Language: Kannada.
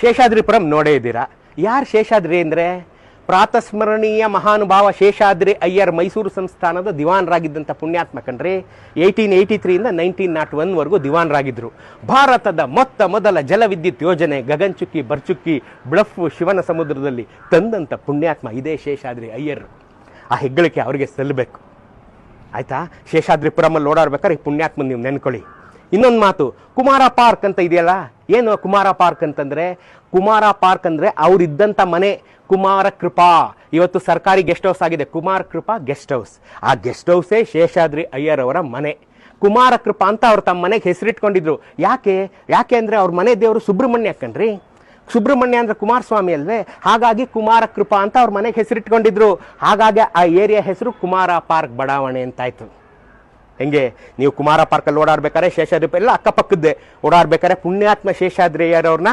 ಶೇಷಾದ್ರಿಪುರಂ ನೋಡೇ ಇದ್ದೀರಾ? ಯಾರು ಶೇಷಾದ್ರಿ ಅಂದರೆ? ಪ್ರಾತಸ್ಮರಣೀಯ ಮಹಾನುಭಾವ ಶೇಷಾದ್ರಿ ಅಯ್ಯರ್ ಮೈಸೂರು ಸಂಸ್ಥಾನದ ದಿವಾನರಾಗಿದ್ದಂಥ ಪುಣ್ಯಾತ್ಮ ಕಣ್ರಿ ಏಯ್ಟೀನ್ ಏಯ್ಟಿ ತ್ರೀಯಿಂದ ನೈನ್ಟೀನ್ ನಾಟ್ ಒನ್ವರೆಗೂ ದಿವಾನರಾಗಿದ್ದರು ಭಾರತದ ಮೊತ್ತ ಮೊದಲ ಜಲವಿದ್ಯುತ್ ಯೋಜನೆ ಗಗನ್ಚುಕ್ಕಿ ಬರ್ಚುಕ್ಕಿ ಬ್ಲಫ್ ಶಿವನ ಸಮುದ್ರದಲ್ಲಿ ತಂದಂಥ ಪುಣ್ಯಾತ್ಮ ಇದೇ ಶೇಷಾದ್ರಿ ಅಯ್ಯರ್. ಆ ಹೆಗ್ಗಳಿಕೆ ಅವರಿಗೆ ಸಲ್ಲಬೇಕು ಆಯಿತಾ? ಶೇಷಾದ್ರಿಪುರಮಲ್ಲಿ ಓಡಾಡ್ಬೇಕಾದ್ರೆ ಈ ಪುಣ್ಯಾತ್ಮ ನೀವು ನೆನ್ಕೊಳ್ಳಿ. ಇನ್ನೊಂದು ಮಾತು, ಕುಮಾರ ಪಾರ್ಕ್ ಅಂತ ಇದೆಯಲ್ಲ? ಏನು ಕುಮಾರ ಪಾರ್ಕ್ ಅಂತಂದರೆ? ಕುಮಾರ ಪಾರ್ಕ್ ಅಂದರೆ ಅವರಿದ್ದಂಥ ಮನೆ, ಕುಮಾರ ಕೃಪಾ. ಇವತ್ತು ಸರ್ಕಾರಿ ಗೆಸ್ಟ್ ಹೌಸ್ ಆಗಿದೆ. Kumara Krupa guest house. ಆ ಗೆಸ್ಟ್ ಹೌಸೇ ಶೇಷಾದ್ರಿ ಅಯ್ಯರ್ ಅವರ ಮನೆ. ಕುಮಾರ ಕೃಪಾ ಅಂತ ಅವ್ರು ತಮ್ಮ ಮನೆಗೆ ಹೆಸರಿಟ್ಕೊಂಡಿದ್ರು. ಯಾಕೆ? ಯಾಕೆ ಅಂದರೆ ಅವ್ರ ಮನೆ ದೇವರು ಸುಬ್ರಹ್ಮಣ್ಯ ಕಣ್ರಿ? ಸುಬ್ರಹ್ಮಣ್ಯ ಅಂದ್ರೆ ಕುಮಾರಸ್ವಾಮಿ ಅಲ್ವೇ? ಹಾಗಾಗಿ ಕುಮಾರ ಕೃಪಾ ಅಂತ ಅವ್ರ ಮನೆಗೆ ಹೆಸರಿಟ್ಕೊಂಡಿದ್ರು. ಹಾಗಾಗಿ ಆ ಏರಿಯಾ ಹೆಸರು ಕುಮಾರ ಪಾರ್ಕ್ ಬಡಾವಣೆ ಅಂತಾಯ್ತು. ಹೆಂಗೆ? ನೀವು ಕುಮಾರ ಪಾರ್ಕಲ್ಲಿ ಓಡಾಡ್ಬೇಕಾದ್ರೆ ಶೇಷಾದ್ರಿ ಎಲ್ಲ ಅಕ್ಕಪಕ್ಕದ್ದೇ ಓಡಾಡ್ಬೇಕಾದ್ರೆ ಪುಣ್ಯಾತ್ಮ ಶೇಷಾದ್ರಿಯರವ್ರನ್ನ